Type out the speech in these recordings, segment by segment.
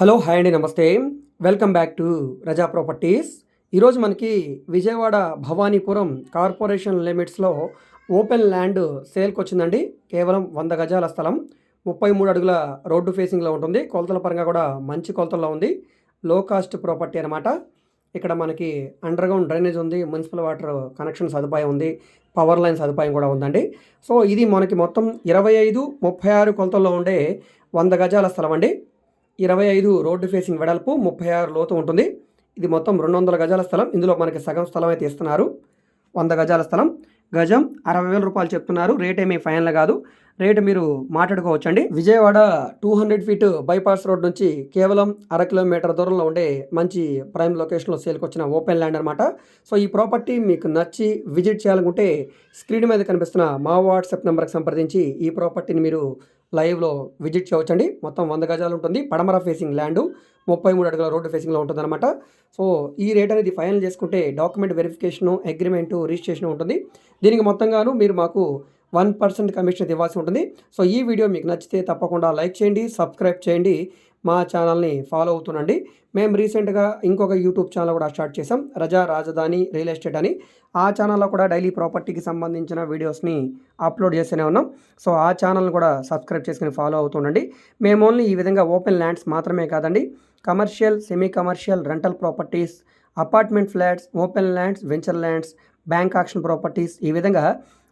Hello hi అండి నమస్తే. Welcome back to Raza properties. ఈరోజు మనకి విజయవాడ భవానీపురం కార్పొరేషన్ లిమిట్స్లో ఓపెన్ ల్యాండ్ సేల్కి వచ్చిందండి. కేవలం వంద గజాల స్థలం. ముప్పై మూడు అడుగుల రోడ్డు ఫేసింగ్లో ఉంటుంది. కొలతల పరంగా కూడా మంచి కొలతల్లో ఉంది. లో కాస్ట్ ప్రాపర్టీ అనమాట ఇక్కడ మనకి అండర్ గ్రౌండ్ డ్రైనేజ్ ఉంది. మున్సిపల్ వాటర్ కనెక్షన్ సదుపాయం ఉంది. పవర్ లైన్ సదుపాయం కూడా ఉందండి. సో ఇది మనకి మొత్తం ఇరవై ఐదు ముప్పై ఆరు కొలతల్లో ఉండే వంద గజాల స్థలం అండి. ఇరవై ఐదు రోడ్డు ఫేసింగ్ వెడల్పు ముప్పై ఆరు లోతు ఉంటుంది. ఇది మొత్తం రెండు వందల గజాల స్థలం. ఇందులో మనకి సగం స్థలం అయితే ఇస్తున్నారు. వంద గజాల స్థలం. గజం అరవై వేల రూపాయలు చెప్తున్నారు. రేట్ ఏమీ ఫైనల్ కాదు. రేటు మీరు మాట్లాడుకోవచ్చండి. Vijayawada two hundred feet bypass road నుంచి కేవలం అర కిలోమీటర్ దూరంలో ఉండే మంచి ప్రైమ్ లొకేషన్లో సేల్కి వచ్చిన ఓపెన్ ల్యాండ్ అనమాట సో ఈ ప్రాపర్టీ మీకు నచ్చి విజిట్ చేయాలనుకుంటే స్క్రీన్ మీద కనిపిస్తున్న మా వాట్సాప్ నెంబర్కి సంప్రదించి ఈ ప్రాపర్టీని మీరు లైవ్లో విజిట్ చేయవచ్చండి. మొత్తం వంద గజాలు ఉంటుంది. పడమర ఫేసింగ్ ల్యాండ్ ముప్పై మూడు అడుగుల రోడ్డు ఫేసింగ్లో ఉంటుందన్నమాట. సో ఈ రేట్ అనేది ఫైనల్ చేసుకుంటే డాక్యుమెంట్ వెరిఫికేషను అగ్రిమెంటు రిజిస్ట్రేషన్ ఉంటుంది. దీనికి మొత్తంగాను మీరు మాకు వన్ పర్సెంట్ కమిషన్ ఇవ్వాల్సి ఉంటుంది. సో ఈ వీడియో మీకు నచ్చితే తప్పకుండా లైక్ చేయండి సబ్స్క్రైబ్ చేయండి. మా ఛానల్ని ఫాలో అవుతుండండి. మేము రీసెంట్గా ఇంకొక యూట్యూబ్ ఛానల్ కూడా స్టార్ట్ చేసాం రజా రాజధాని రియల్ ఎస్టేట్ అని. ఆ ఛానల్లో కూడా డైలీ ప్రాపర్టీకి సంబంధించిన వీడియోస్ని అప్లోడ్ చేస్తూనే ఉన్నాం. సో ఆ ఛానల్ని కూడా సబ్స్క్రైబ్ చేసుకుని ఫాలో అవుతుండండి. మేము ఓన్లీ ఈ విధంగా ఓపెన్ ల్యాండ్స్ మాత్రమే కాదండి commercial semi commercial rental properties apartment flats open lands venture lands bank auction properties ఈ విధంగా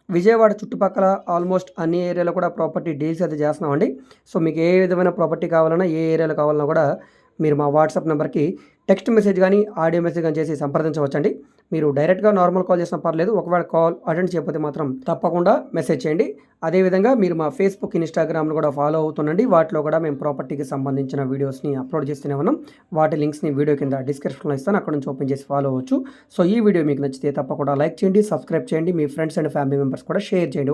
విజయవాడ చుట్టుపక్కల ఆల్మోస్ట్ అన్ని ఏరియాలో కూడా ప్రాపర్టీ డీల్స్ అయితే చేస్తున్నామండి. సో మీకు ఏ విధమైన ప్రాపర్టీ కావాలన్నా ఏ ఏరియాలో కావాలన్నా కూడా మీరు మా వాట్సాప్ నెంబర్కి టెక్స్ట్ మెసేజ్ కానీ ఆడియో మెసేజ్ కానీ చేసి సంప్రదించవచ్చండి. మీరు డైరెక్ట్గా నార్మల్ కాల్ చేసినా పర్లేదు ఒకవేళ కాల్ అటెండ్ చేయకపోతే మాత్రం తప్పకుండా మెసేజ్ చేయండి. అదేవిధంగా మీరు మా ఫేస్బుక్ ఇన్స్టాగ్రామ్ను కూడా ఫాలో అవుతుండండి. వాటిలో కూడా మేము ప్రాపర్టీకి సంబంధించిన వీడియోస్ని అప్లోడ్ చేస్తూనే ఉన్నాం. వాటి లింక్స్ని వీడియో కింద డిస్క్రిప్షన్లో ఇస్తాను. అక్కడ నుంచి ఓపెన్ చేసి ఫాలో అవ్వచ్చు. సో ఈ వీడియో మీకు నచ్చితే తప్పకుండా లైక్ చేయండి సబ్స్క్రైబ్ చేయండి. మీ ఫ్రెండ్స్ అండ్ ఫ్యామిలీ మెంబర్స్ కూడా షేర్ చేయండి.